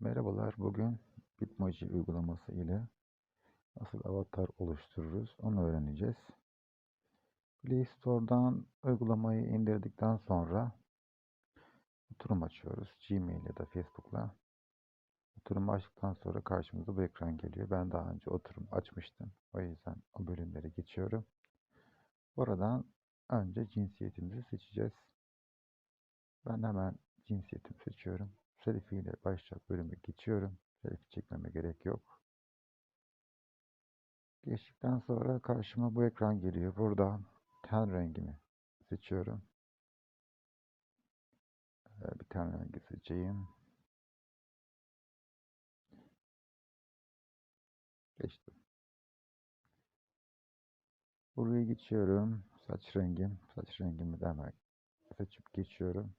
Merhabalar, bugün Bitmoji uygulaması ile nasıl avatar oluştururuz onu öğreneceğiz. Play Store'dan uygulamayı indirdikten sonra oturum açıyoruz. Gmail ya da Facebook'la. Oturum açtıktan sonra karşımıza bu ekran geliyor. Ben daha önce oturum açmıştım. O yüzden o bölümleri geçiyorum. Buradan önce cinsiyetimizi seçeceğiz. Ben hemen cinsiyetimi seçiyorum. Selfie ile başlayacak bölümü geçiyorum. Selfie çekmeme gerek yok. Geçtikten sonra karşıma bu ekran geliyor. Burada ten rengimi seçiyorum. Ee, Bir ten rengi seçeyim. Geçtim. Buraya geçiyorum. Saç rengim. Saç rengimi de seçip geçiyorum.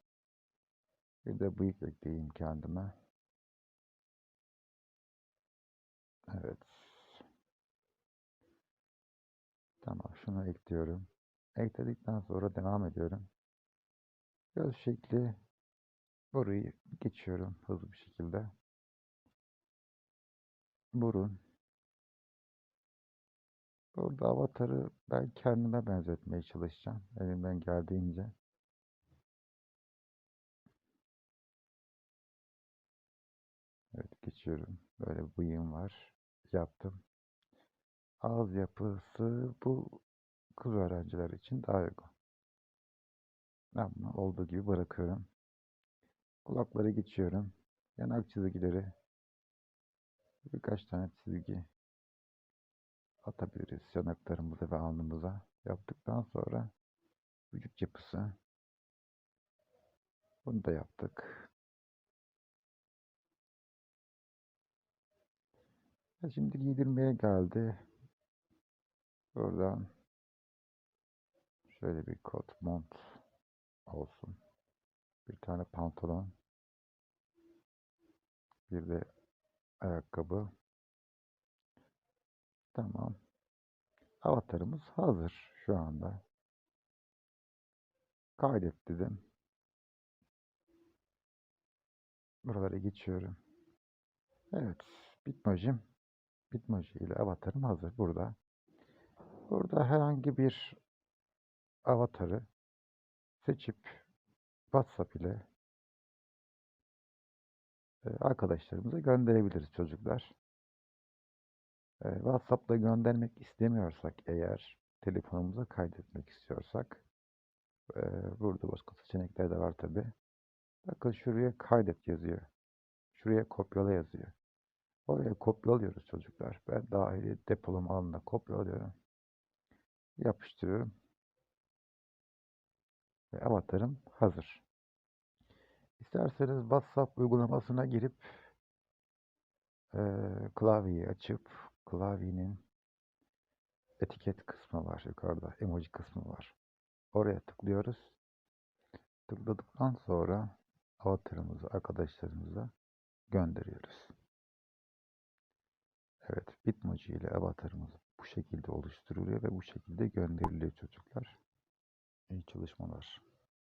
Bir de bıyık ekleyeyim kendime. Evet. Tamam şunu ekliyorum. Ekledikten sonra devam ediyorum. Göz şekli burayı geçiyorum hızlı bir şekilde. Burun. Burada avatarı ben kendime benzetmeye çalışacağım. Elimden geldiğince. Geçiyorum. Böyle bıyığım var. Yaptım. Ağız yapısı bu kız öğrenciler için daha uygun. Ama olduğu gibi bırakıyorum. Kulakları geçiyorum. Yanak çizgileri. Birkaç tane çizgi atabiliriz yanaklarımıza ve alnımıza. Yaptıktan sonra vücut yapısı. Bunu da yaptık. Şimdi giydirmeye geldi. Buradan şöyle bir kot mont olsun. Bir tane pantolon. Bir de ayakkabı. Tamam. Avatarımız hazır şu anda. Kaydet dedim. Buralara geçiyorum. Evet. Bitmojim. Bitmoji ile avatarım hazır burada. Burada herhangi bir avatarı seçip WhatsApp ile e, arkadaşlarımıza gönderebiliriz çocuklar. E, WhatsApp'ta göndermek istemiyorsak eğer telefonumuza kaydetmek istiyorsak e, burada başka seçenekler de var tabi. Bakın şuraya kaydet yazıyor. Şuraya kopyala yazıyor. Oraya kopyalıyoruz çocuklar. Ben dahili depolama alanına kopyalıyorum. Yapıştırıyorum. Ve avatarım hazır. İsterseniz WhatsApp uygulamasına girip e, klavyeyi açıp klavyenin etiket kısmı var yukarıda. Emoji kısmı var. Oraya tıklıyoruz. Tıkladıktan sonra avatarımızı arkadaşlarımıza gönderiyoruz. Evet, Bitmoji ile avatarımız bu şekilde oluşturuluyor ve bu şekilde gönderiliyor çocuklar. İyi çalışmalar.